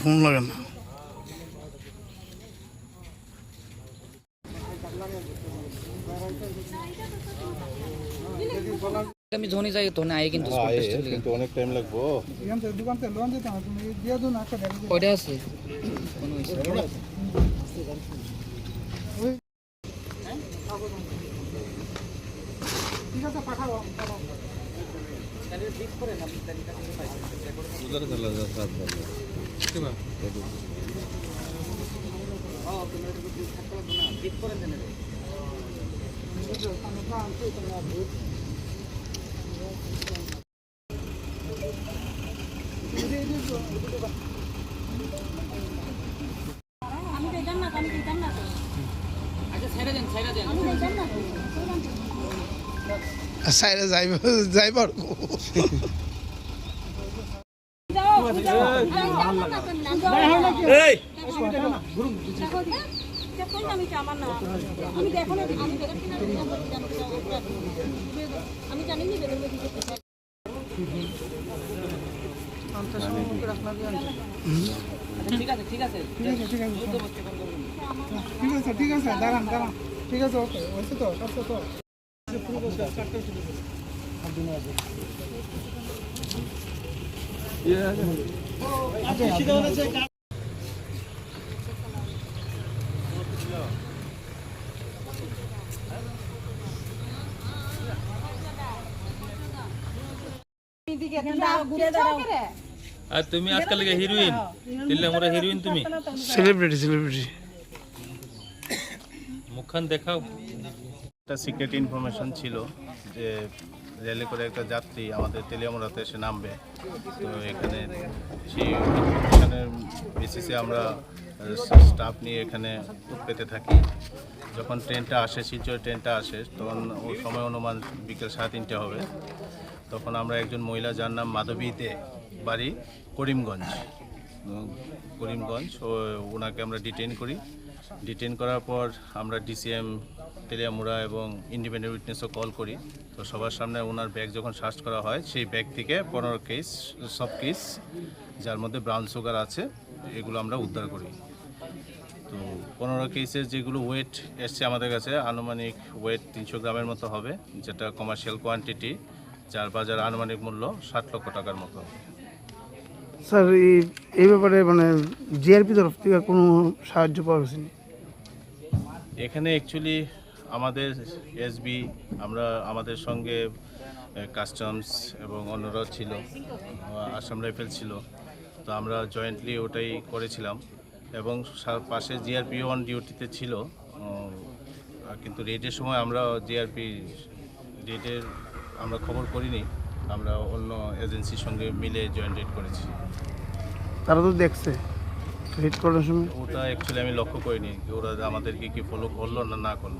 Phone লাগে না। আমি ধোনি যাই ধোনি আয় কিন্তু sport test এর এ, লিগে। কিন্তু অনেক টাইম লাগবো। দোকান থেকে লোন দিতাম তুমি দিয়ে দিও না একটা ওইটা আছে? কোনো আছে পাঠাবো আমি তো জান্নাত আমি তো জান্নাত। আচ্ছা ছেড়ে দেন ছেড়ে দেন। আমি তো জান্নাত। সাইডে যাইব যাই পারব যাও যাও আমি জান্নাত না যাও এই দেখো দেখো আমি তো আমার না আমি দেখো না আমি দেখো আমি জানি নি বেদন দিতে ঠিক আছে ঠিক আছে ঠিক আছে ঠিক আছে ঠিক আছে দাঁড়ান দাঁড়ান। ঠিক আছে, ওকে হয়েছে তো। আর তুমি আজকাল হিরোইন দিল্লি আমরা হিরোইন তুমি সেলিব্রিটি সেলিব্রিটি মুখখান দেখাও। একটা সিক্রেট ইনফরমেশন ছিল যে রেলে করে একটা যাত্রী আমাদের তেলিয়ামুড়াতে এসে নামবে। তো এখানে সেই ইনফরমেশনের বেসিসে আমরা স্টাফ নিয়ে এখানে পেতে থাকি। যখন ট্রেনটা আসে শিলচর ট্রেনটা আসে, তখন ওই সময় অনুমান বিকেল সাড়ে তিনটে হবে। তখন আমরা একজন মহিলা, যার নাম মাধবীতে বাড়ি করিমগঞ্জ। করিমগঞ্জ ওনাকে আমরা ডিটেইন করি। ডিটেইন করার পর আমরা ডিসিএম তেলিয়ামুড়া এবং ইন্ডিপেন্ডেন্ট উইটনেসও কল করি। তো সবার সামনে ওনার ব্যাগ যখন সার্চ করা হয়, সেই ব্যাগ থেকে পনেরো কেস সব কেস যার মধ্যে ব্রাউন সুগার আছে, এগুলো আমরা উদ্ধার করি। তো পনেরো কেসের যেগুলো ওয়েট এসছে আমাদের কাছে, আনুমানিক ওয়েট তিনশো গ্রামের মতো হবে, যেটা কমার্শিয়াল কোয়ান্টিটি যার বাজার আনুমানিক মূল্য ষাট লক্ষ টাকার মতো। স্যার, এই ব্যাপারে মানে জিআরপি তরফ থেকে কোনো সাহায্য পাওয়া গেছে? এখানে অ্যাকচুয়ালি আমাদের এসবি আমরা আমাদের সঙ্গে কাস্টমস এবং অন্যরাও ছিল আসাম রাইফেল ছিল। তো আমরা জয়েন্টলি ওটাই করেছিলাম। এবং পাশে জিআরপি অন ডিউটিতে ছিল। কিন্তু রেডের সময় আমরা জিআরপি রেডের আমরা খবর করিনি। আমরা অন্য এজেন্সির সঙ্গে মিলে জয়েন্ট রেড করেছি। তারা তো দেখছে। হিট করার সময়? ওটা অ্যাকচুয়ালি আমি লক্ষ্য করিনি। ওরা আমাদেরকে কি ফলো করল না না করল।